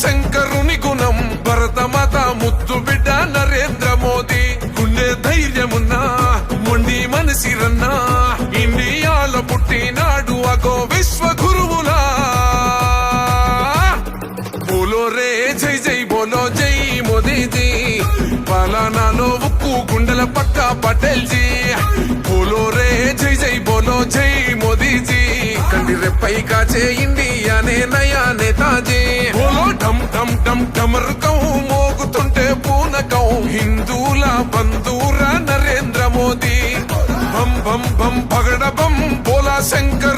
శంకరుని గుణం భరత భరతమాత ముద్దు బిడ్డ నరేంద్ర మోదీ. గుండె ధైర్యమున్నా మొండి మనసిరన్నా ఇండియాల పుట్టినాడు అగో విశ్వ గురువులా బోలో రే జై జై బోలో జై మోదీజీ. పలానాలో ఉక్కు గుండెల పక్క పటేల్ జీ బోలో రే జై జై బోలో జై మోదీజీ. కండి రెప్పై కాచే ఇండియానే నయా నేతాజీ ఢమ్ ఢమ్ ఢమ్ ఢమరుకం మోగుతుంటే పూనకం. హిందూల బంధూర నరేంద్ర మోదీ. బం బం బం పగడ బం బోలా శంకర్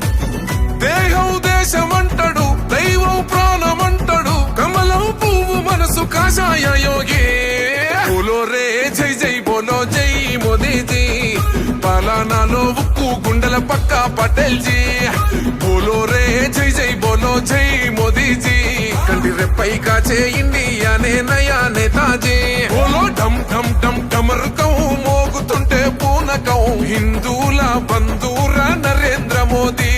గుండెల పక్క పటేల్ జీ బోలో రే జై జై బోలో జై మోదీజీ. కంటి రెప్పై కాచే ఇండియానే నయా నేతాజీ బోలో ఢమ్ ఢమ్ ఢమ్ ఢమరుకం మోగుతుంటే పూనకం హిందూల బంధూర నరేంద్ర మోదీ.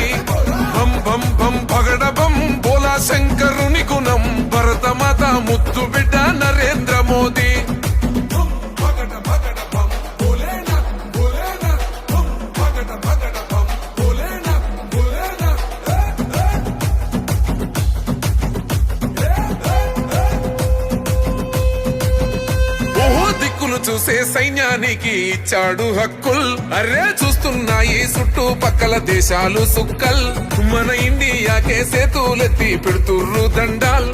బం బం బం పగడ బం బోలా శంకరుని గుణం. భరతమాత ముద్దు బిడ్డ నరేంద్ర మోదీ. చూసే సైన్యానికి ఇచ్చాడు హక్కుల్. అరే చూస్తున్నాయి చుట్టుపక్కల దేశాలు సుక్కల్. మన ఇండియాకే సేతులెత్తి పెడుతుర్రు దండాల్.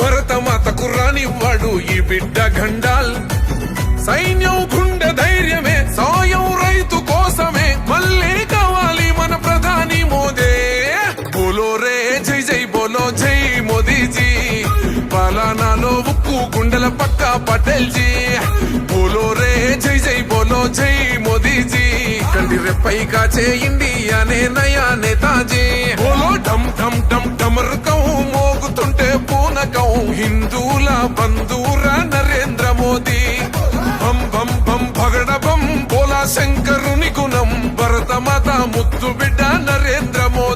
భరత మాత రానివ్వాడు ఈ బిడ్డ గండాల్ సైన్యం గుండె ధైర్యమే సాయం రైతు కోసమే. మళ్ళీ కావాలి మన ప్రధాని మోదే. బోలో రే జై జై బోలో జై మోదీజీ. పలానాలో ఉక్కు గుండెల పక్క పటేల్జీ. జై మోదీజీ కంటి రెప్పై కాచే ఇండియానే నయా నేతాజీ బోలో డమ్ డమ్ డమ్ ఢమరుకం మోగుతుంటే పూనకం హిందూల బంధూర నరేంద్ర మోదీ బం బం బం భగడ బం బోలా శంకరుని గుణం భరతమాత ముద్దు బిడ్డ నరేంద్ర మోదీ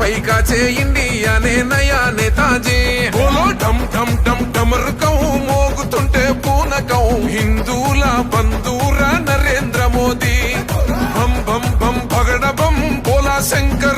కంటి రెప్పై కాచే ఇండియానే నయా నేతాజీ బోలో ఢమ్ ఢమ్ ఢమ్ ఢమరుకం మోగుతుంటే పూనకం. హిందూల బంధూరా నరేంద్ర మోదీ. బం బం బం పగడ బం బోలా శంకర్